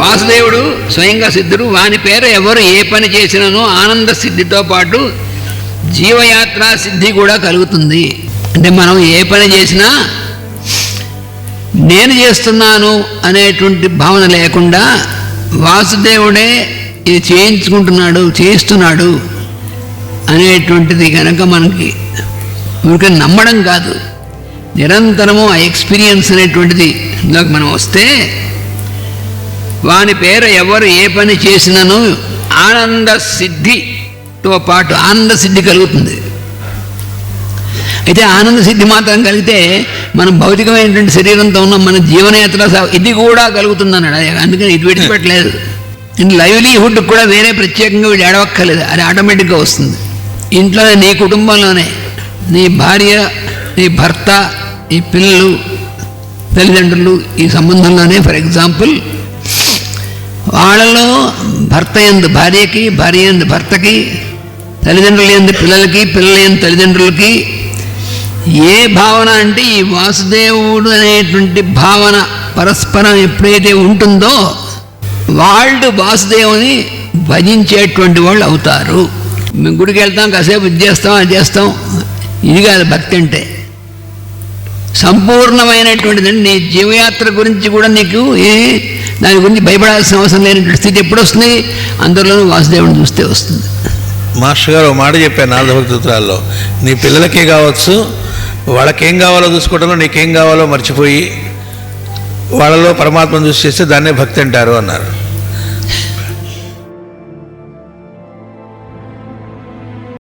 వాసుదేవుడు స్వయంగా సిద్ధుడు వాని పేర ఎవరు ఏ పని చేసినను ఆనంద సిద్ధితో పాటు జీవయాత్ర సిద్ధి కూడా కలుగుతుంది. అంటే మనం ఏ పని చేసినా నేను చేస్తున్నాను అనేటువంటి భావన లేకుండా వాసుదేవుడే ఇది చేయించుకుంటున్నాడు చేయిస్తున్నాడు అనేటువంటిది కనుక మనకి ఊరికే నమ్మడం కాదు. నిరంతరము ఆ ఎక్స్పీరియన్స్ అనేటువంటిది ఇందులోకి మనం వస్తే వాని పేర ఎవరు ఏ పని చేసినను ఆనంద సిద్ధితో పాటు ఆనంద సిద్ధి కలుగుతుంది. అయితే ఆనంద సిద్ధి మాత్రం కలిగితే మనం భౌతికమైనటువంటి శరీరంతో ఉన్న మన జీవనయాత్ర ఇది కూడా కలుగుతుంది అన్నాడు అందుకని ఇది విడిచిపెట్టలేదు. లైవ్లీహుడ్ కూడా వేరే ప్రత్యేకంగా వీడు ఏడవక్కర్లేదు. అది ఆటోమేటిక్గా వస్తుంది. ఇంట్లోనే నీ కుటుంబంలోనే నీ భార్య నీ భర్త నీ పిల్లలు తల్లిదండ్రులు ఈ సంబంధంలోనే. ఫర్ ఎగ్జాంపుల్ వాళ్ళలో భర్త ఎందు భార్యకి భార్య ఎందు భర్తకి తల్లిదండ్రులు ఎందు పిల్లలకి పిల్లల ఎందు తల్లిదండ్రులకి ఏ భావన అంటే ఈ వాసుదేవుడు అనేటువంటి భావన పరస్పరం ఎప్పుడైతే ఉంటుందో వాళ్ళు వాసుదేవుని భజించేటువంటి వాళ్ళు అవుతారు. మేము గుడికి వెళ్తాం కాసేపు ఇది చేస్తాం అది చేస్తాం. ఇది కాదు భక్తి అంటే. సంపూర్ణమైనటువంటిదండి. నీ జీవయాత్ర గురించి కూడా నీకు ఏ దాని గురించి భయపడాల్సిన అవసరం లేనటువంటి స్థితి ఎప్పుడు వస్తుంది? అందరిలోనూ వాసుదేవుని చూస్తే వస్తుంది. మాస్టర్ గారు మాట చెప్పాను నాదభక్తుత్రాల్లో నీ పిల్లలకే కావచ్చు వాళ్ళకేం కావాలో చూసుకోవడంలో నీకేం కావాలో మర్చిపోయి వాళ్ళలో పరమాత్మను చూసి చేస్తే దాన్నే భక్తి అంటారు అన్నారు.